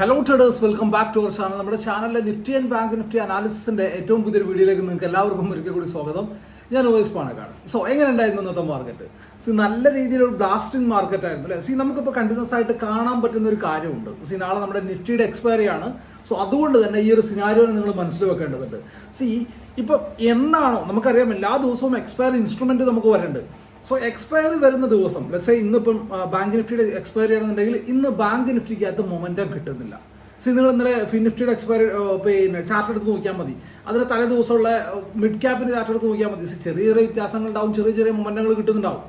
Hello traders welcome back to our channel നമ്മുടെ ചാനലിലെ Nifty and bank Nifty അനാലിസിന്റെ ഏറ്റവും പുതിയൊരു വീഡിയോയിലേക്ക് നിങ്ങൾക്ക് എല്ലാവർക്കും ഒരിക്കൽ കൂടി സ്വാഗതം. ഞാൻ വോയിസ് പാണക്കാട്. സോ എങ്ങനെ ഉണ്ടായിരുന്നു ഇന്നത്തെ മാർക്കറ്റ് സി നല്ല രീതിയിലൊരു ബ്ലാസ്റ്റിംഗ് മാർക്കറ്റ് ആയിരുന്നു അല്ലേ? സി നമുക്കിപ്പോൾ കണ്ടിന്യൂസ് ആയിട്ട് കാണാൻ പറ്റുന്ന ഒരു കാര്യമുണ്ട്. സി നാളെ നമ്മുടെ നിഫ്റ്റിയുടെ എക്സ്പയറി ആണ്. സോ അതുകൊണ്ട് തന്നെ ഈ ഒരു സിനാരിയോ നിങ്ങൾ മനസ്സിൽ വെക്കേണ്ടതുണ്ട്. സി ഇപ്പം എന്താണോ നമുക്കറിയാം എല്ലാ ദിവസവും എക്സ്പയർ ഇൻസ്ട്രുമെന്റ് നമുക്ക് വരുന്നുണ്ട് സോ എക്സ്പയറി വരുന്ന ദിവസം ലെറ്റ്സ് ഇന്നിപ്പം ബാങ്ക് നിഫ്റ്റിയുടെ എക്സ്പയറി ആണെന്നുണ്ടെങ്കിൽ ഇന്ന് ബാങ്ക് നിഫ്റ്റിക്ക് അകത്ത് മൊമെന്റം കിട്ടുന്നില്ല. സി നിങ്ങൾ ഇന്നലെ നിഫ്റ്റിയുടെ എക്സ്പയറി പിന്നെ ചാർട്ട് എടുത്ത് നോക്കിയാൽ മതി. അതിന് തലേ ദിവസമുള്ള മിഡ് ക്യാപ്പിന്റെ ചാർട്ട് എടുത്ത് നോക്കിയാൽ മതി. ചെറിയ ചെറിയ വ്യത്യാസങ്ങൾ ഉണ്ടാവും ചെറിയ ചെറിയ മൊമെന്റങ്ങൾ കിട്ടുന്നുണ്ടാവും.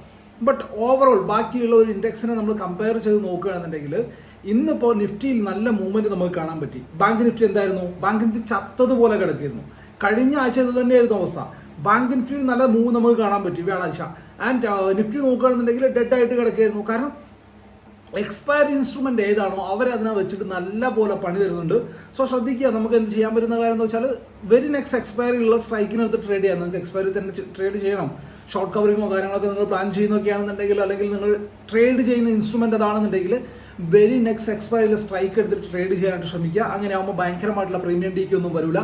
ബട്ട് ഓവറോൾ ബാക്കിയുള്ള ഒരു ഇൻഡെക്സിനെ നമ്മൾ കമ്പയർ ചെയ്ത് നോക്കുകയാണെന്നുണ്ടെങ്കിൽ ഇന്നിപ്പോൾ നിഫ്റ്റിയിൽ നല്ല മൂവ്മെന്റ് നമുക്ക് കാണാൻ പറ്റി. ബാങ്ക് നിഫ്റ്റി എന്തായിരുന്നു? ബാങ്ക് നിഫ്റ്റി ചത്തതുപോലെ കിടക്കിയിരുന്നു. കഴിഞ്ഞ ആഴ്ച ഇത് തന്നെയായിരുന്നു അവസ്ഥ. ബാങ്ക് നിഫ്റ്റിയിൽ നല്ല മൂവ് നമുക്ക് കാണാൻ പറ്റും വ്യാഴാഴ്ച. ആൻഡ് നിഫ്റ്റി നോക്കുകയാണെന്നുണ്ടെങ്കിൽ ഡെഡ് ആയിട്ട് കിടക്കുകയായിരുന്നു. കാരണം എക്സ്പയർഡ് ഇൻസ്ട്രുമെന്റ് ഏതാണോ അവരതിനെ വെച്ചിട്ട് നല്ല പോലെ പണി തരുന്നുണ്ട്. സോ ശ്രദ്ധിക്കുക നമുക്ക് എന്ത് ചെയ്യാൻ പറ്റുന്ന കാര്യം എന്ന് വെച്ചാൽ വെരി നെക്സ്റ്റ് എക്സ്പയറി ഉള്ള സ്ട്രൈക്കിനെടുത്ത് ട്രേഡ് ചെയ്യാം. നിങ്ങൾക്ക് എക്സ്പയറി തന്നെ ട്രേഡ് ചെയ്യണം. ഷോർട്ട് കവറിങ്ങോ കാര്യങ്ങളൊക്കെ നിങ്ങൾ പ്ലാൻ ചെയ്യുന്നൊക്കെയാണെന്നുണ്ടെങ്കിൽ അല്ലെങ്കിൽ നിങ്ങൾ ട്രേഡ് ചെയ്യുന്ന ഇൻസ്ട്രുമെന്റ് അതാണെന്നുണ്ടെങ്കിൽ വെരി നെക്സ്റ്റ് എക്സ്പയറിൽ സ്ട്രൈക്ക് എടുത്തിട്ട് ട്രേഡ് ചെയ്യാനായിട്ട് ശ്രമിക്കുക. അങ്ങനെ ആകുമ്പോൾ ഭയങ്കരമായിട്ടുള്ള പ്രീമിയം ഡിക്ക് ഒന്നും വരില്ല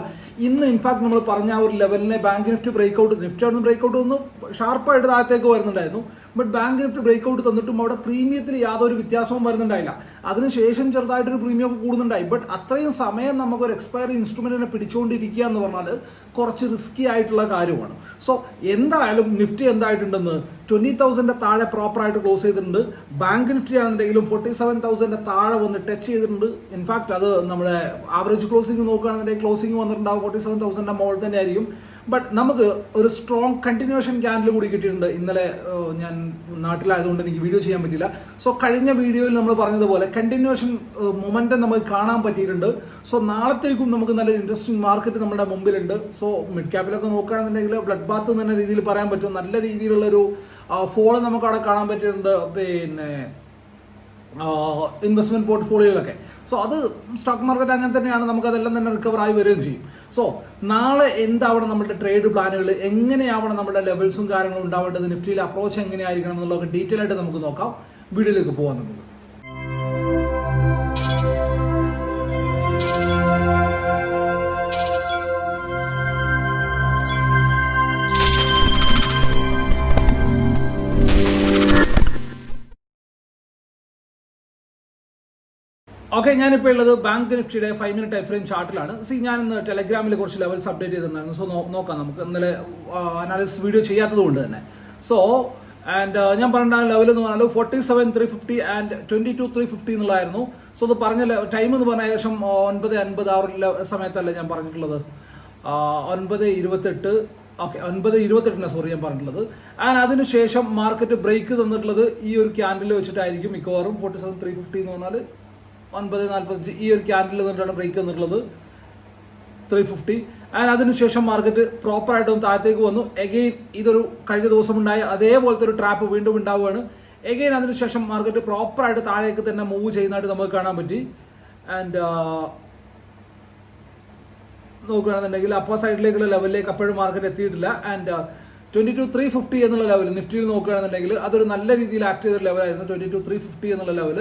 ഇന്ന് ഇൻഫാക്ട് നമ്മൾ പറഞ്ഞ ആ ഒരു ലെവലിനെ Bank Nifty break out Nifty അവിടെ ബ്രേക്ക് ഔട്ട് ഒന്ന് ഷാർപ്പായിട്ട് താഴത്തേക്ക് വരുന്നുണ്ടായിരുന്നു. But Bank Nifty break out തന്നിട്ടും അവിടെ പ്രീമിയത്തിൽ യാതൊരു വ്യത്യാസവും വരുന്നുണ്ടായില്ല. അതിനുശേഷം ചെറുതായിട്ടൊരു പ്രീമിയം ഒക്കെ കൂടുന്നുണ്ടായി. ബട്ട് അത്രയും സമയം നമുക്ക് ഒരു എക്സ്പയറി ഇൻസ്ട്രുമെന്റിനെ പിടിച്ചുകൊണ്ടിരിക്കുക എന്ന് പറഞ്ഞാൽ കുറച്ച് റിസ്കി ആയിട്ടുള്ള കാര്യമാണ്. സോ എന്തായാലും നിഫ്റ്റി എന്തായിട്ടുണ്ടെന്ന് ട്വന്റി തൗസൻഡിന്റെ താഴെ പ്രോപ്പർ ആയിട്ട് ക്ലോസ് ചെയ്തിട്ടുണ്ട്. ബാങ്ക് നിഫ്റ്റി ആണെന്നുണ്ടെങ്കിലും ഫോർട്ടി സെവൻ തൗസൻഡിന്റെ താഴെ വന്ന് ടച്ച് ചെയ്തിട്ടുണ്ട്. ഇൻഫാക്ട് അത് നമ്മുടെ ആവറേജ് ക്ലോസിംഗ് നോക്കുകയാണെന്നുണ്ടെങ്കിൽ ക്ലോസിംഗ് വന്നിട്ടുണ്ടാവും. ഫോർട്ടി സെവൻ തൗസൻഡിന്റെ മോൾ തന്നെ ആയിരിക്കും. ബട്ട് നമുക്ക് ഒരു സ്ട്രോങ് കണ്ടിന്യൂഷൻ ക്യാൻഡിൽ കൂടി കിട്ടിയിട്ടുണ്ട്. ഇന്നലെ ഞാൻ നാട്ടിലായതുകൊണ്ട് എനിക്ക് വീഡിയോ ചെയ്യാൻ പറ്റില്ല സോ കഴിഞ്ഞ വീഡിയോയിൽ നമ്മൾ പറഞ്ഞതുപോലെ കണ്ടിന്യൂഷൻ മൊമെന്റം നമുക്ക് കാണാൻ പറ്റിയിട്ടുണ്ട്. സോ നാളത്തേക്കും നമുക്ക് നല്ലൊരു ഇൻട്രസ്റ്റിംഗ് മാർക്കറ്റ് നമ്മുടെ മുമ്പിലുണ്ട്. സോ മിഡ് ക്യാപ്പിലൊക്കെ നോക്കുകയാണെന്നുണ്ടെങ്കിൽ ബ്ലഡ് ബാത്ത് എന്ന രീതിയിൽ പറയാൻ പറ്റും. നല്ല രീതിയിലുള്ളൊരു ഫോൾ നമുക്ക് അവിടെ കാണാൻ പറ്റിയിട്ടുണ്ട് പിന്നെ ഇൻവെസ്റ്റ്മെന്റ് പോർട്ട്ഫോളിയോയിലൊക്കെ സോ അത് സ്റ്റോക്ക് മാർക്കറ്റ് അങ്ങനെ തന്നെയാണ് നമുക്ക് അതെല്ലാം തന്നെ റിക്കവർ ആയി വരികയും ചെയ്യും. സോ നാളെ എന്താവണം നമ്മുടെ ട്രേഡ് പ്ലാനുകൾ എങ്ങനെയാവണം നമ്മുടെ ലെവൽസും കാര്യങ്ങളും ഉണ്ടാവേണ്ടത്? നിഫ്റ്റിയിലെ അപ്രോച്ച് എങ്ങനെയായിരിക്കണം എന്നുള്ളതൊക്കെ ഡീറ്റെയിൽ ആയിട്ട് നമുക്ക് നോക്കാം. വീഡിയോയിലേക്ക് പോകാൻ നമുക്ക്. ഓക്കെ ഞാനിപ്പോൾ ഉള്ളത് ബാങ്ക് നിഫ്റ്റിയുടെ ഫൈവ് മിനിറ്റ് ടൈം ഫ്രെയിം ചാർട്ടിലാണ് സി ഞാൻ ഇന്ന് ടെലഗ്രാമിൽ കുറച്ച് ലെവൽസ് അപ്ഡേറ്റ് ചെയ്തിട്ടുണ്ടായിരുന്നു. സോ നോക്കാം നമുക്ക്. ഇന്നലെ അനാലിസിസ് വീഡിയോ ചെയ്യാത്തത് കൊണ്ട് തന്നെ. സോ ആൻഡ് ഞാൻ പറഞ്ഞ ലെവൽ എന്ന് പറഞ്ഞാൽ forty seven three fifty and twenty two three fifty എന്നുള്ളതായിരുന്നു. സോ അത് പറഞ്ഞ ടൈം എന്ന് പറഞ്ഞാൽ ഏകദേശം ഒൻപത് അൻപത് ആ ഒരു ലെ- സമയത്തല്ലേ ഞാൻ പറഞ്ഞിട്ടുള്ളത്. ഒൻപത് ഇരുപത്തെട്ട് ഓക്കെ ഒൻപത് ഇരുപത്തെട്ടിനാണ് സോറി ഞാൻ പറഞ്ഞിട്ടുള്ളത്. ആൻഡ് അതിനുശേഷം മാർക്കറ്റ് ബ്രേക്ക് തന്നിട്ടുള്ളത് ഈ ഒരു ക്യാൻഡിൽ വെച്ചിട്ടായിരിക്കും മിക്കവാറും ഫോർട്ടി സെവൻ ത്രീ ഫിഫ്റ്റി എന്ന് പറഞ്ഞാൽ ഒൻപത് നാൽപ്പത്തഞ്ച് ഈ ഒരു ക്യാൻഡിൽ നിന്നിട്ടാണ് ബ്രേക്ക് വന്നിട്ടുള്ളത്. ത്രീ ഫിഫ്റ്റി ആൻഡ് അതിനുശേഷം മാർക്കറ്റ് ഒന്ന് താഴത്തേക്ക് വന്നു. എഗെയിൻ ഇതൊരു കഴിഞ്ഞ ദിവസം ഉണ്ടായ അതേപോലത്തെ ഒരു ട്രാപ്പ് വീണ്ടും ഉണ്ടാവുകയാണ്. എഗെയിൻ അതിനുശേഷം മാർക്കറ്റ് പ്രോപ്പർ ആയിട്ട് താഴേക്ക് തന്നെ മൂവ് ചെയ്യുന്നതായിട്ട് നമുക്ക് കാണാൻ പറ്റി. ആൻഡ് നോക്കുകയാണെന്നുണ്ടെങ്കിൽ അപ്പർ സൈഡിലേക്കുള്ള ലെവലിലേക്ക് അപ്പോഴും മാർക്കറ്റ് എത്തിയിട്ടില്ല. And twenty two three fifty എന്നുള്ള ലെവൽ നിഫ്റ്റിയിൽ നോക്കുകയാണെന്നുണ്ടെങ്കിൽ അതൊരു നല്ല രീതിയിൽ ആക്ട് ചെയ്തൊരു ലെവലായിരുന്നു ട്വന്റി ടു ത്രീ ഫിഫ്റ്റി എന്നുള്ള ലെവൽ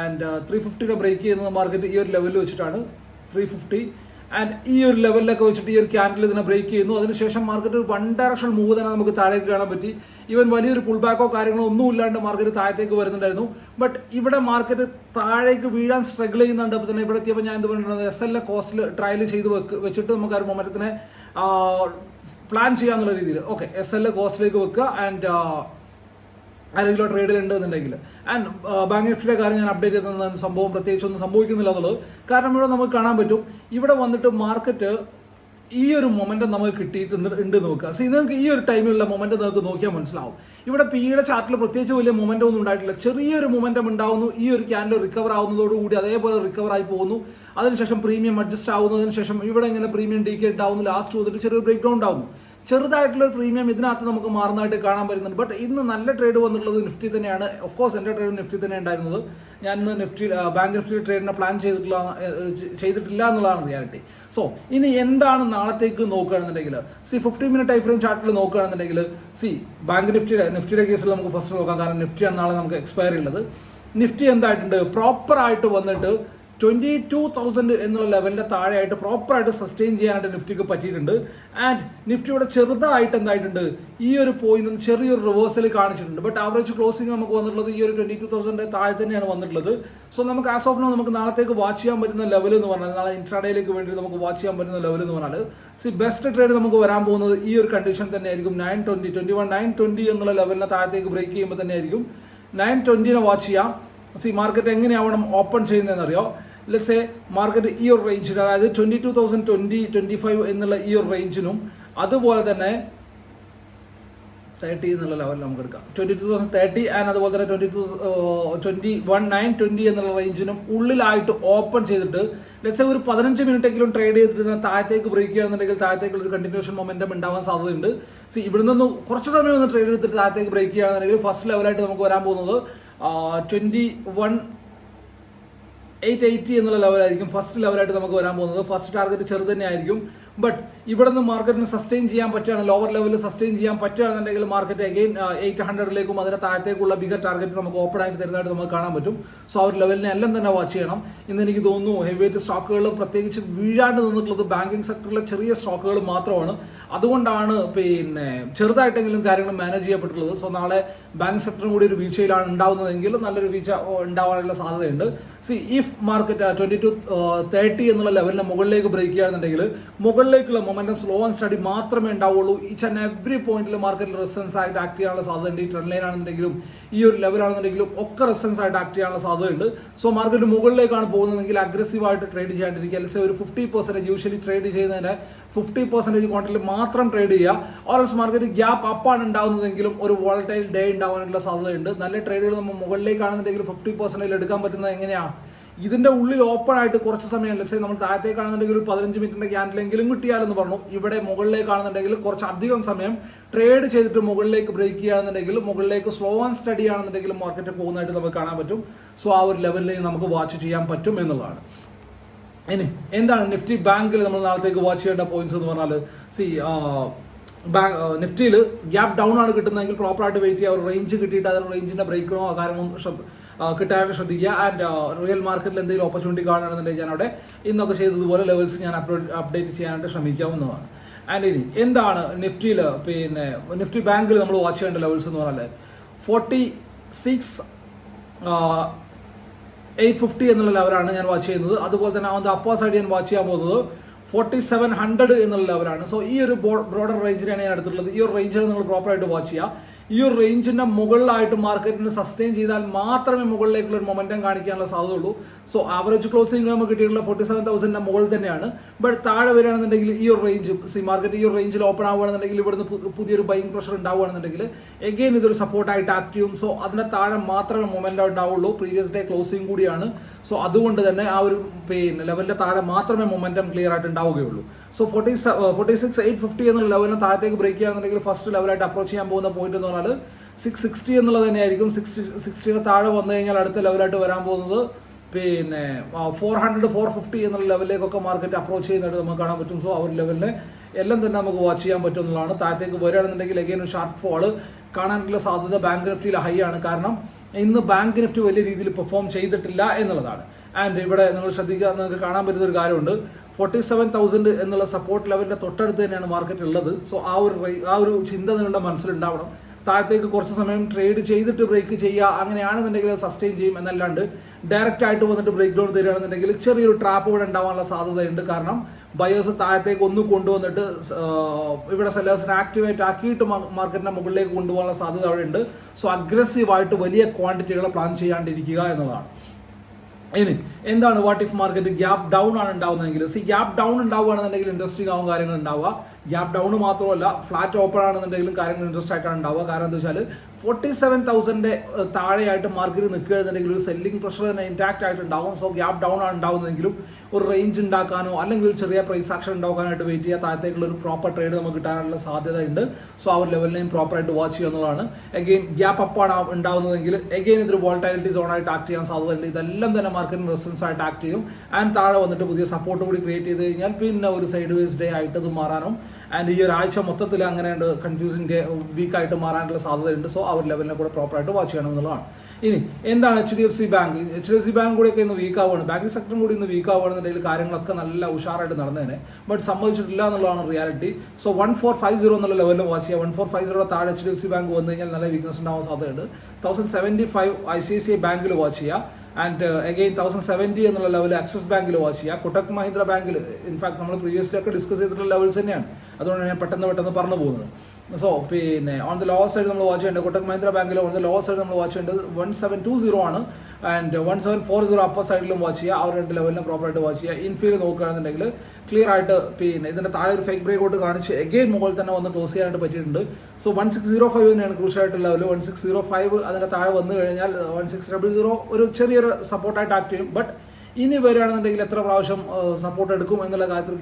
ആൻഡ് ത്രീ ഫിഫ്റ്റിയുടെ ബ്രേക്ക് ചെയ്യുന്ന മാർക്കറ്റ് ഈ ഒരു ലെവലിൽ വെച്ചിട്ടാണ് ത്രീ ഫിഫ്റ്റി ആൻഡ് ഈ ഒരു ലെവലിലൊക്കെ വെച്ചിട്ട് ഈ ഒരു ക്യാൻഡിൽ ഇതിനെ ബ്രേക്ക് ചെയ്യുന്നു. അതിനുശേഷം മാർക്കറ്റ് വൺ ഡയറക്ഷൻ മൂവ് തന്നെ നമുക്ക് താഴേക്ക് കാണാൻ പറ്റി. ഈവൻ വലിയൊരു പുൾ ബാക്കോ കാര്യങ്ങളോ ഒന്നും ഇല്ലാണ്ട് മാർക്കറ്റ് താഴത്തേക്ക് വരുന്നുണ്ടായിരുന്നു. ബട്ട് ഇവിടെ മാർക്കറ്റ് താഴേക്ക് വീഴാൻ സ്ട്രഗിൾ ചെയ്യുന്നുണ്ട്. അപ്പോൾ തന്നെ ഇവിടെ എത്തിയപ്പോൾ ഞാൻ എന്ത് പറഞ്ഞിട്ടുണ്ട് എസ് എൽ എ കോസ്റ്റിൽ ട്രയൽ ചെയ്ത് വെക്ക് വെച്ചിട്ട് നമുക്ക് ആ ഒരു മൊമെന്റത്തിനെ പ്ലാൻ ചെയ്യാന്നുള്ള രീതിയിൽ ഓക്കെ എസ് എൽ എ കോസ്റ്റിലേക്ക് വെക്കുക. ആൻഡ് ആരെങ്കിലും ട്രേഡിൽ ഉണ്ട് എന്നുണ്ടെങ്കിൽ. ആൻഡ് ബാങ്ക് നിഫ്റ്റിയുടെ കാര്യം ഞാൻ അപ്ഡേറ്റ് ചെയ്ത സംഭവം പ്രത്യേകിച്ച് ഒന്നും സംഭവിക്കുന്നില്ല എന്നുള്ളത്. കാരണം ഇവിടെ നമുക്ക് കാണാൻ പറ്റും ഇവിടെ വന്നിട്ട് മാർക്കറ്റ് ഈ ഒരു മൊമെന്റം നമുക്ക് കിട്ടിയിട്ട് ഉണ്ട് നോക്കുക. സി നിങ്ങൾക്ക് ഈ ഒരു ടൈമിലുള്ള മൊമെന്റം നിങ്ങൾക്ക് നോക്കിയാൽ മനസ്സിലാവും. ഇവിടെ പിയുടെ ചാർട്ടിൽ പ്രത്യേകിച്ച് വലിയ മൊമെന്റം ഒന്നും ഉണ്ടായിട്ടില്ല. ചെറിയൊരു മൊമെന്റം ഉണ്ടാവുന്നു ഈ ഒരു ക്യാൻഡിൽ റിക്കവർ ആവുന്നതോടുകൂടി അതേപോലെ റിക്കവർ ആയി പോകുന്നു. അതിനുശേഷം പ്രീമിയം അഡ്ജസ്റ്റ് ആവുന്നതിന് ശേഷം ഇവിടെ ഇങ്ങനെ പ്രീമിയം ഡി കെ ഉണ്ടാവുന്നു. ലാസ്റ്റ് വന്നിട്ട് ചെറിയൊരു ബ്രേക്ക് ഡൗൺ ഉണ്ടാവുന്നു. ചെറുതായിട്ടുള്ള ഒരു പ്രീമിയം ഇതിനകത്ത് നമുക്ക് മാറുന്നതായിട്ട് കാണാൻ പറ്റുന്നുണ്ട്. ബട്ട് ഇന്ന് നല്ല ട്രേഡ് വന്നിട്ടുള്ളത് നിഫ്റ്റി തന്നെയാണ്. ഓഫ് കോഴ്സ് എന്റെ ട്രേഡ് നിഫ്റ്റി തന്നെ ഉണ്ടായിരുന്നത്. ഞാൻ ഇന്ന് നിഫ്റ്റി ബാങ്ക് നിഫ്റ്റി ട്രേഡിനെ പ്ലാൻ ചെയ്തിട്ടില്ല ചെയ്തിട്ടില്ല എന്നുള്ളതാണ് റിയാലിറ്റി സോ ഇനി എന്താണ് നാളത്തേക്ക് നോക്കുകയാണെന്നുണ്ടെങ്കിൽ see fifty minute time frame ചാർട്ടിൽ നോക്കുകയാണെന്നുണ്ടെങ്കിൽ സി ബാങ്ക് നിഫ്റ്റിയുടെ നിഫ്റ്റിയുടെ കേസിൽ നമുക്ക് ഫസ്റ്റ് നോക്കാം. കാരണം നിഫ്റ്റിയാണ് നാളെ നമുക്ക് എക്സ്പയർ ഉള്ളത്. നിഫ്റ്റി എന്തായിട്ടുണ്ട്? പ്രോപ്പർ ആയിട്ട് വന്നിട്ട് ട്വന്റി ടു തൗസൻഡ് എന്നുള്ള ലെവലിന്റെ താഴെയായിട്ട് പ്രോപ്പറായിട്ട് സസ്റ്റെയിൻ ചെയ്യാനായിട്ട് നിഫ്റ്റിക്ക് പറ്റിയിട്ടുണ്ട്. ആൻഡ് നിഫ്റ്റിയുടെ ചെറുതായിട്ട് എന്തായിട്ടുണ്ട്? ഈ ഒരു പോയിന്റ് ചെറിയൊരു റിവേഴ്സൽ കാണിച്ചിട്ടുണ്ട്. ബട്ട് ആവറേജ് ക്ലോസിംഗ് നമുക്ക് വന്നിട്ടുള്ളത് ഈ ഒരു ട്വന്റി ടു തൗസൻഡ് താഴെ തന്നെയാണ് വന്നിട്ടുള്ളത്. സോ നമുക്ക് ആസ് ഓഫ് നോ നമുക്ക് നാളത്തേക്ക് വാച്ച് ചെയ്യാൻ പറ്റുന്ന ലെവൽ എന്ന് പറഞ്ഞാൽ നാളെ ഇൻട്രാഡേയിലേക്ക് വേണ്ടി നമുക്ക് വാച്ച് ചെയ്യാൻ പറ്റുന്ന ലെവൽ എന്ന് പറഞ്ഞാൽ സി ബെസ്റ്റ് ട്രേഡ് നമുക്ക് വരാൻ പോകുന്നത് ഈ ഒരു കണ്ടീഷൻ തന്നെ ആയിരിക്കും nine twenty twenty one nine twenty എന്നുള്ള ലെവലിനെ താഴത്തേക്ക് ബ്രേക്ക് ചെയ്യുമ്പോൾ തന്നെ ആയിരിക്കും നയൻ ട്വന്റിനെ വാച്ച് ചെയ്യാം. സി മാർക്കറ്റ് എങ്ങനെയാവണം ഓപ്പൺ ചെയ്യുന്നതെന്ന് അറിയോ ലെറ്റ്സ് എ മാർക്കറ്റ് ഈ ഒരു റേഞ്ചിന് അതായത് twenty two thousand twenty twenty five എന്നുള്ള ഈ ഒരു റേഞ്ചിനും അതുപോലെ തന്നെ തേർട്ടി എന്നുള്ള ലെവലിൽ നമുക്ക് എടുക്കാം. Twenty two thousand thirty and അതുപോലെ തന്നെ twenty two twenty one nine twenty എന്നുള്ള റേഞ്ചിനും ഉള്ളിലായിട്ട് ഓപ്പൺ ചെയ്തിട്ട് ലെറ്റ്സ് ഒരു പതിനഞ്ച് മിനിറ്റ് എങ്കിലും ട്രേഡ് ചെയ്തിട്ട് താഴത്തേക്ക് ബ്രേക്ക് ചെയ്യുകയാണെന്നുണ്ടെങ്കിൽ താഴത്തേക്ക് ഒരു കണ്ടിന്യൂഷൻ മൊമെന്റം ഉണ്ടാവാൻ സാധ്യതയുണ്ട്. സി ഇവിടെ നിന്ന് കുറച്ച് സമയം ഒന്ന് ട്രേഡ് എടുത്തിട്ട് താഴത്തേക്ക് ബ്രേക്ക് ചെയ്യുകയാണെന്നുണ്ടെങ്കിൽ ഫസ്റ്റ് ലെവലായിട്ട് നമുക്ക് വരാൻ പോകുന്നത് ട്വന്റി വൺ എയ്റ്റ് എയ്റ്റി എന്നുള്ള ലെവലായിരിക്കും ഫസ്റ്റ് ലെവലായിട്ട് നമുക്ക് വരാൻ പോകുന്നത്. ഫസ്റ്റ് ടാർഗറ്റ് ചെറുത് തന്നെ ആയിരിക്കും. ബട്ട് ഇവിടെ നിന്ന് മാർക്കറ്റിന് സസ്റ്റെയിൻ ചെയ്യാൻ പറ്റുകയാണ്. ലോവർ ലെവലിൽ സസ്റ്റെയിൻ ചെയ്യാൻ പറ്റുകയാണെന്നുണ്ടെങ്കിൽ മാർക്കറ്റ് അഗെയിൻ എയ്റ്റ് ഹൺഡ്രഡിലേക്കും അതിന് താഴത്തേക്കുള്ള ബിഗർ ടാർഗറ്റ് നമുക്ക് ഓപ്പൺ ആയിട്ട് തരുന്നതായിട്ട് നമുക്ക് കാണാൻ പറ്റും. സോ ആ ഒരു ലെവലിനെ എല്ലാം തന്നെ വാച്ച് ചെയ്യണം. ഇന്ന് എനിക്ക് തോന്നുന്നു ഹെവി വെയിറ്റ് സ്റ്റോക്കുകൾ പ്രത്യേകിച്ച് വീഴാണ്ട് നിന്നിട്ടുള്ളത് ബാങ്കിങ് സെക്ടറിലെ ചെറിയ സ്റ്റോക്കുകൾ മാത്രമാണ്. അതുകൊണ്ടാണ് പിന്നെ ചെറുതായിട്ടെങ്കിലും കാര്യങ്ങൾ മാനേജ് ചെയ്യപ്പെട്ടുള്ളത് സോ നാളെ ബാങ്ക് സെക്ടറും കൂടി ഒരു വീഴ്ചയിലാണ് ഉണ്ടാവുന്നതെങ്കിൽ നല്ലൊരു വീഴ്ച ഉണ്ടാവാനുള്ള സാധ്യതയുണ്ട്. See if market twenty two thirty എന്നുള്ള ലെവലിന് മുകളിലേക്ക് ബ്രേക്ക് ചെയ്യുകയാണെന്നുണ്ടെങ്കിൽ മുകളിലേക്കുള്ള മൊമെന്റം സ്ലോ ആൻഡ് സ്റ്റഡി മാത്രമേ ഉണ്ടാവുള്ളൂ ഈച്ച് ആൻഡ് എവറി പോയിന്റിൽ മാർക്കറ്റിൽ റെസൻസ് ആയിട്ട് ആക്ട് ചെയ്യാനുള്ള സാധ്യതയുണ്ട്. ഈ ട്രെൻഡ് ലൈൻ ആണെന്നുണ്ടെങ്കിലും ഈ ഒരു ലെവലാണെന്നുണ്ടെങ്കിലും ഒക്കെ റെസൻസ് ആയിട്ട് ആക്ട് ചെയ്യാനുള്ള സാധ്യതയുണ്ട്. സോ മാർക്കറ്റ് മുകളിലേക്കാണ് പോകുന്നതെങ്കിൽ അഗ്രസീവായിട്ട് ട്രേഡ് ചെയ്യാണ്ടിരിക്കുക. അല്ലെങ്കിൽ ഒരു ഫിഫ്റ്റി പെർസെന്റേജ് യൂഷ്വലി ട്രേഡ് ചെയ്യുന്നതിന്റെ ഫിഫ്റ്റി പെർസെന്റേജ് ക്വാണ്ടിറ്റിയിൽ മാത്രം ട്രേഡ് ചെയ്യുക. ഓൾസ് മാർക്കറ്റ് ഗ്യാപ്പ് അപ്പാണ് ഉണ്ടാകുന്നതെങ്കിലും ഒരു വോളറ്റൈൽ ഡേ ഉണ്ടാവാനുള്ള സാധ്യതയുണ്ട്. നല്ല ട്രേഡുകൾ നമ്മൾ മുകളിലേക്കാണെന്നുണ്ടെങ്കിൽ ഫിഫ്റ്റി പെർസെന്റേജിൽ എടുക്കാൻ പറ്റുന്നത് എങ്ങനെയാണ് ഇതിന്റെ ഉള്ളിൽ ഓപ്പൺ ആയിട്ട് കുറച്ച് സമയം ലെറ്റ്സ് നമ്മൾ താഴത്തേക്കാണെന്നുണ്ടെങ്കിൽ ഒരു പതിനഞ്ച് മിനിറ്റിന്റെ ക്യാൻഡിലെങ്കിലും കിട്ടിയാലെന്ന് പറഞ്ഞു. ഇവിടെ മുകളിലേക്കാണെന്നുണ്ടെങ്കിൽ കുറച്ച് അധികം സമയം ട്രേഡ് ചെയ്തിട്ട് മുകളിലേക്ക് ബ്രേക്ക് ചെയ്യുകയാണെന്നുണ്ടെങ്കിൽ മുകളിലേക്ക് സ്ലോ ആൻഡ് സ്റ്റഡി ആണെന്നുണ്ടെങ്കിൽ മാർക്കറ്റ് പോകുന്നതായിട്ട് നമുക്ക് കാണാൻ പറ്റും. സോ ആ ഒരു ലെവലിൽ നമുക്ക് വാച്ച് ചെയ്യാൻ പറ്റും എന്നുള്ളതാണ്. ഇനി എന്താണ് നിഫ്റ്റി ബാങ്കിൽ നമ്മൾ നാളത്തേക്ക് വാച്ച് ചെയ്യേണ്ട പോയിന്റ്സ് എന്ന് പറഞ്ഞാൽ സി ബാങ്ക് നിഫ്റ്റിയിൽ ഗ്യാപ്പ് ഡൗൺ ആണ് കിട്ടുന്നതെങ്കിൽ പ്രോപ്പറായിട്ട് വെയിറ്റ് ചെയ്യുക ഒരു റേഞ്ച് കിട്ടിയിട്ട് അതിന് റേഞ്ചിന്റെ ബ്രേക്കിനോ കാര്യമോ കിട്ടാനായിട്ട് ശ്രദ്ധിക്കുക. ആൻഡ് റിയൽ മാർക്കറ്റിൽ എന്തെങ്കിലും ഓപ്പർച്യൂണിറ്റി കാണുകയാണെന്നുണ്ടെങ്കിൽ ഞാൻ അവിടെ ഇന്നൊക്കെ ചെയ്തതുപോലെ ലെവൽസ് ഞാൻ അപ്ഡേറ്റ് ചെയ്യാനായിട്ട് ശ്രമിക്കാവുന്നതാണ്. ആൻഡ് ഇനി എന്താണ് നിഫ്റ്റിയിൽ പിന്നെ നിഫ്റ്റി ബാങ്കിൽ നമ്മൾ വാച്ച് ചെയ്യേണ്ട ലെവൽസ് എന്ന് പറഞ്ഞാൽ ഫോർട്ടി സിക്സ് എയ്റ്റ് ഫിഫ്റ്റി എന്നുള്ള ലെവലാണ് ഞാൻ വാച്ച് ചെയ്യുന്നത്. അതുപോലെ തന്നെ അവന്റെ അപ്പോ സൈഡ് ഞാൻ വാച്ച് ചെയ്യാൻ പോകുന്നത് ഫോർട്ടി സെവൻ ഹൺഡ്രഡ് എന്നുള്ള ലെവലാണ് സോ ഈ ഒരു ബ്രോഡർ റേഞ്ചിനാണ് ഞാൻ എടുത്തിട്ടുള്ളത്. ഈ ഒരു റേഞ്ചിൽ നിങ്ങൾ പ്രോപ്പറായിട്ട് വാച്ച് ചെയ്യുക. ഈ ഒരു റേഞ്ചിന്റെ മുകളിലായിട്ട് മാർക്കറ്റിന് സസ്റ്റെയിൻ ചെയ്താൽ മാത്രമേ മുകളിലേക്കുള്ള ഒരു മൊമെന്റം കാണിക്കാനുള്ള സാധ്യതയുള്ളൂ. സോ ആവറേജ് ക്ലോസിംഗ് നമുക്ക് കിട്ടിയിട്ടുള്ള ഫോർട്ടി സെവൻ തൗസൻഡിന്റെ മുകളിൽ തന്നെയാണ്. ബട്ട് താഴെ വരികയാണെന്നുണ്ടെങ്കിൽ ഈ ഒരു റേഞ്ച് സി മാർക്കറ്റ് ഈ ഒരു റേഞ്ചിൽ ഓപ്പൺ ആവുകയാണെന്നുണ്ടെങ്കിൽ ഇവിടുന്ന് പുതിയൊരു ബൈങ് പ്രഷർ ഉണ്ടാവുകയാണെന്നുണ്ടെങ്കിൽ എഗെയിൻ ഇതൊരു സപ്പോർട്ടായിട്ട് ആക്ട് ചെയ്യും. സോ അതിന്റെ താഴെ മാത്രമേ മൊമെന്റ് ഉണ്ടാവുള്ളൂ പ്രീവിയസ് ഡേ ക്ലോസിംഗ് കൂടിയാണ്. സോ അതുകൊണ്ട് തന്നെ ആ ഒരു പിന്നെ ലെവലിന്റെ താഴെ മാത്രമേ മൊമെന്റം ക്ലിയർ ആയിട്ട് ഉണ്ടാവുകയുള്ളൂ. So forty forty six eight fifty എന്നുള്ള ലെവലിന് താഴത്തേക്ക് ബ്രേക്ക് ചെയ്യുകയാണെന്നുണ്ടെങ്കിൽ ഫസ്റ്റ് ലെവലായിട്ട് അപ്രോച്ച് ചെയ്യാൻ പോകുന്ന പോയിന്റ് എന്ന് പറഞ്ഞാൽ സിക്സ് സിക്സ്റ്റി എന്നുള്ളത് തന്നെയായിരിക്കും. സിക്സ്റ്റി സിക്സ്റ്റിയുടെ താഴെ വന്നു കഴിഞ്ഞാൽ അടുത്ത ലെവലായിട്ട് വരാൻ പോകുന്നത് പിന്നെ ഫോർ ഹൺഡ്രഡ് ഫോർ ഫിഫ്റ്റി എന്നുള്ള ലെവലിലേക്കൊക്കെ മാർക്കറ്റ് അപ്രോച്ച് ചെയ്യുന്നതായിട്ട് നമുക്ക് കാണാൻ പറ്റും. സോ ആ ഒരു ലെവലിനെ എല്ലാം തന്നെ നമുക്ക് വാച്ച് ചെയ്യാൻ പറ്റും എന്നുള്ളതാണ് താഴത്തേക്ക് വരികയാണെന്നുണ്ടെങ്കിൽ അഗൈൻ ഒരു ഷാർപ്പ് ഫോൾ കാണാനുള്ള സാധ്യത ബാങ്ക് നിഫ്റ്റിയിൽ ഹൈ ആണ്. കാരണം ഇന്ന് ബാങ്ക് നിഫ്റ്റി വലിയ രീതിയിൽ പെർഫോം ചെയ്തിട്ടില്ല എന്നുള്ളതാണ്. ആൻഡ് ഇവിടെ നിങ്ങൾ ശ്രദ്ധിക്കുക നിങ്ങൾക്ക് കാണാൻ പറ്റുന്ന ഒരു കാര്യമുണ്ട്. ഫോർട്ടി സെവൻ തൗസൻഡ് എന്നുള്ള സപ്പോർട്ട് ലെവലിന്റെ തൊട്ടടുത്ത് തന്നെയാണ് മാർക്കറ്റ് ഉള്ളത്. സോ ആ ഒരു ആ ഒരു ചിന്ത നിങ്ങളുടെ മനസ്സിലുണ്ടാവണം. താഴത്തേക്ക് കുറച്ച് സമയം ട്രേഡ് ചെയ്തിട്ട് ബ്രേക്ക് ചെയ്യുക അങ്ങനെയാണെന്നുണ്ടെങ്കിൽ സസ്റ്റെയിൻ ചെയ്യും എന്നല്ലാണ്ട് ഡയറക്റ്റ് ആയിട്ട് വന്നിട്ട് ബ്രേക്ക് ഡൗൺ തരികയാണെന്നുണ്ടെങ്കിൽ ചെറിയൊരു ട്രാപ്പ് ഇവിടെ ഉണ്ടാവാനുള്ള സാധ്യതയുണ്ട്. കാരണം ബയേഴ്സ് താഴത്തേക്ക് ഒന്ന് കൊണ്ടുവന്നിട്ട് ഇവിടെ സെല്ലേഴ്സിനെ ആക്ടിവേറ്റ് ആക്കിയിട്ട് മാർക്കറ്റിന്റെ മുകളിലേക്ക് കൊണ്ടുപോകാനുള്ള സാധ്യത അവിടെ ഉണ്ട് സോ അഗ്രസീവായിട്ട് വലിയ ക്വാണ്ടിറ്റികൾ പ്ലാൻ ചെയ്യാണ്ടിരിക്കുക എന്നതാണ് ഇനി എന്താണ് what if market gap down ആണ് ഉണ്ടാവുന്നതെങ്കിൽ? സി ഗ്യാപ്പ് ഡൗൺ ഉണ്ടാവുകയാണെന്നുണ്ടെങ്കിൽ ഇൻട്രസ്റ്റിംഗ് ആവും കാര്യങ്ങൾ ഉണ്ടാവുക. ഗ്യാപ്പ് ഡൗൺ മാത്രമല്ല ഫ്ലാറ്റ് ഓപ്പൺ ആണെന്നുണ്ടെങ്കിലും കാര്യങ്ങൾ ഇൻട്രസ്റ്റ് ആയിട്ടാണ് ഉണ്ടാവുക. കാരണം എന്താ വെച്ചാൽ ഫോർട്ടി സെവൻ തൗസൻഡ് താഴെയായിട്ട് മാർക്കറ്റ് നിൽക്കുകയാണെന്നുണ്ടെങ്കിൽ ഒരു സെല്ലിംഗ് പ്രഷർ തന്നെ ഇൻടാക്ട് ആയിട്ട് ഉണ്ടാവും സോ ഗ്യാപ് ഡൗൺ ആണ് ഉണ്ടാവുന്നതെങ്കിലും ഒരു റേഞ്ച് ഉണ്ടാക്കാനോ അല്ലെങ്കിൽ ചെറിയ പ്രൈസ് ആക്ഷൻ ഉണ്ടാക്കാനായിട്ട് വെയിറ്റ് ചെയ്യാൻ താഴത്തേക്കുള്ള ഒരു പ്രോപ്പർ ട്രേഡ് നമുക്ക് കിട്ടാനുള്ള സാധ്യത ഉണ്ട് സോ അവർ ഒരു ലെവലിനെയും പ്രോപ്പറായിട്ട് വാച്ച് ചെയ്യുന്നതാണ് എഗെയിൻ ഗ്യാപ്പ് അപ്പ് ആണ് ഉണ്ടാവുന്നതെങ്കിൽ എഗെയിൻ ഇതൊരു വോൾട്ടാലിറ്റി സോൺ ആയിട്ട് ആക്ട് ചെയ്യാൻ സാധ്യതയുണ്ട്. ഇതെല്ലാം തന്നെ മാർക്കറ്റിന് റെസിസ്റ്റൻസ് ആയിട്ട് ആക്ട് ചെയ്യും. ആൻഡ് താഴെ വന്നിട്ട് പുതിയ സപ്പോർട്ട് കൂടി ക്രിയേറ്റ് ചെയ്ത് കഴിഞ്ഞാൽ പിന്നെ ഒരു സൈഡ് വേസ് ഡേ ആയിട്ട് ഇത് മാറാനും ആൻഡ് ഈ ഒരാഴ്ച മൊത്തത്തിൽ അങ്ങനെ ഉണ്ട് കൺഫ്യൂസിന്റെ വീക്കായിട്ട് മാറാനുള്ള സാധ്യതയുണ്ട്. സോ ആ ഒരു ലെവലിനെ കൂടെ പ്രോപ്പറായിട്ട് വാച്ച് ചെയ്യണം എന്നുള്ളതാണ്. ഇനി എന്താണ് H D F C bank H D F C bank കൂടെയൊക്കെ ഇന്ന് വീക്ക് ആവുകയാണ്. ബാങ്കിങ് സെക്ടറും കൂടി ഇന്ന് വീക്ക് ആവുകയാണെന്നുണ്ടെങ്കിൽ കാര്യങ്ങളൊക്കെ നല്ല ഉഷാറായിട്ട് നടന്നേനെ. ബട്ട് സംഭവിച്ചിട്ടില്ല എന്നുള്ളതാണ് reality so one four five zero എന്നുള്ള ലെവലിൽ വാച്ച് ചെയ്യുക. വൺ ഫോർ ഫൈവ് സീറോ താഴെ H D F C bank വന്നു കഴിഞ്ഞാൽ നല്ല വീക്ക്നസ് ഉണ്ടാവാൻ സാധ്യതയുണ്ട്. Thousand seventy five I C I C I ബാങ്കിൽ വാച്ച് ചെയ്യുക. ആൻഡ് അഗെയിൻ തൗസൻഡ് സെവന്റി എന്നുള്ള ലെവൽ ആക്സിസ് ബാങ്കിൽ വാച്ച് ചെയ്യുക. കൊട്ടക് മഹീന്ദ്ര ബാങ്കിൽ ഇൻഫാക്ട് നമ്മൾ പ്രീവിയസ്ലി ഒക്കെ ഡിസ്കസ് ചെയ്തിട്ടുള്ള ലെവൽസ് തന്നെയാണ്. അതുകൊണ്ടാണ് ഞാൻ പെട്ടെന്ന് പെട്ടെന്ന് പറഞ്ഞു പോകുന്നത്. സോ പിന്നെ ഓൺ ദ ലോവർ സൈഡ് നമ്മൾ വാച്ച് ചെയ്യേണ്ടത് കൊട്ടക് മഹീന്ദ്ര ബാങ്കിൽ ഓൺ ദ ലോവർ സൈഡ് നമ്മൾ വാച്ച് ചെയ്യേണ്ടത് വൺ സെവൻ ടു സീറോ ആണ്. And one seven four zero upper സൈഡിലും വാച്ച് ചെയ്യുക. ആ ഒരു രണ്ട് ലെവലിലും പ്രോപ്പറായിട്ട് വാച്ച് ചെയ്യുക. ഇൻഫീൽ നോക്കുകയാണെന്നുണ്ടെങ്കിൽ ക്ലിയർ ആയിട്ട് പിന്നെ ഇതിന്റെ താഴെ ഒരു ഫേക്ക് ബ്രേക്ക് ഔട്ട് കാണിച്ച് എഗെയിൻ മുകളിൽ തന്നെ വന്ന് ക്ലോസ് ചെയ്യാനായിട്ട് പറ്റിയിട്ടുണ്ട്. So one six zero five തന്നെയാണ് ക്രൂഷ്യൽ ആയിട്ടുള്ള level one six zero five അതിന്റെ താഴെ വന്നു കഴിഞ്ഞാൽ വൺ സിക്സ് ഡബിൾ സീറോ ഒരു ചെറിയൊരു സപ്പോർട്ടായിട്ട് ആക്ട് ചെയ്യും. ബട്ട് ഇനി വരികയാണെന്നുണ്ടെങ്കിൽ എത്ര പ്രാവശ്യം സപ്പോർട്ട് എടുക്കും എന്നുള്ള കാര്യത്തിൽ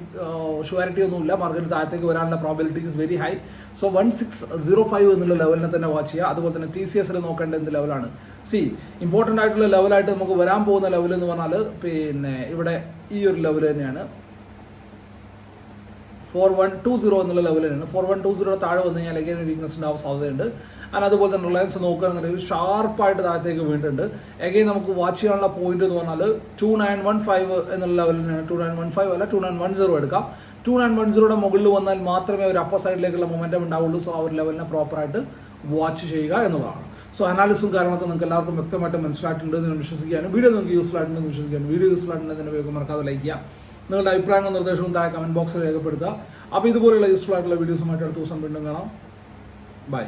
ഷുവാരിറ്റി ഒന്നുമില്ല. മാർക്കറ്റ് താഴത്തേക്ക് വരാനുള്ള probability is very high so one six zero five എന്നുള്ള ലെവലിനെ തന്നെ വാച്ച് ചെയ്യുക. അതുപോലെ തന്നെ ടി സി എസിൽ നോക്കേണ്ട എന്ത് ലെവലാണ് സി ഇമ്പോർട്ടന്റ് ആയിട്ടുള്ള ലെവലായിട്ട് നമുക്ക് വരാൻ പോകുന്ന ലെവൽ എന്ന് പറഞ്ഞാൽ പിന്നെ ഇവിടെ ഈ ഒരു ലെവൽ തന്നെയാണ്. ഫോർ വൺ ടു സീറോ എന്നുള്ള ലെവലിലാണ്. ഫോർ വൺ ടു സീറോ താഴെ വന്നു കഴിഞ്ഞാൽ അഗൈൻ വീക്ക്നസ് ഉണ്ടാവാൻ സാധ്യതയുണ്ട്. ആൻഡ് അതുപോലെ തന്നെ റിലയൻസ് നോക്കുകയാണെന്നുണ്ടെങ്കിൽ ഷാർപ്പായിട്ട് താഴത്തേക്ക് വീണിട്ടുണ്ട്. അഗൈൻ നമുക്ക് വാച്ച് ചെയ്യാനുള്ള പോയിന്റ് എന്ന് പറഞ്ഞാൽ ടു നയൻ വൺ ഫൈവ് എന്നുള്ള ലെവലിനാണ് ടു നയൻ വൺ ഫൈവ് അല്ല ടു നയൻ വൺ സീറോ എടുക്കാം. ടു നയൻ വൺ സീറോയുടെ മുകളിൽ വന്നാൽ മാത്രമേ ഒരു അപ്പർ സൈഡിലേക്കുള്ള മൊമെന്റം ഉണ്ടാവുള്ളൂ. സോ ആ ഒരു ലെവലിനെ പ്രോപ്പറായിട്ട് വാച്ച് ചെയ്യുക എന്നുള്ളതാണ്. സോ അനാലിസും കാര്യങ്ങളൊക്കെ നിങ്ങൾക്ക് എല്ലാവർക്കും വ്യക്തമായിട്ട് മനസ്സിലായിട്ടുണ്ട് എന്ന് വിശ്വസിക്കാനും വീഡിയോ നിങ്ങൾക്ക് യൂസ്ഫുൾ ആയിട്ടുണ്ടെന്ന് വിശ്വസിക്കുകയാണ്. വീഡിയോ യൂസ്ഫുൾ ആയിട്ടുണ്ടെന്ന് ഉപയോഗം മറക്കാതെ ലൈക്ക് ചെയ്യാം നിങ്ങളുടെ അഭിപ്രായങ്ങളും നിർദ്ദേശവും താഴെ കമന്റ് ബോക്സിൽ രേഖപ്പെടുത്തുക. അപ്പോൾ ഇതുപോലെയുള്ള യൂസ്ഫുൾ ആയിട്ടുള്ള വീഡിയോസുമായിട്ട് അടുത്ത ദിവസം വീണ്ടും കാണാം. ബൈ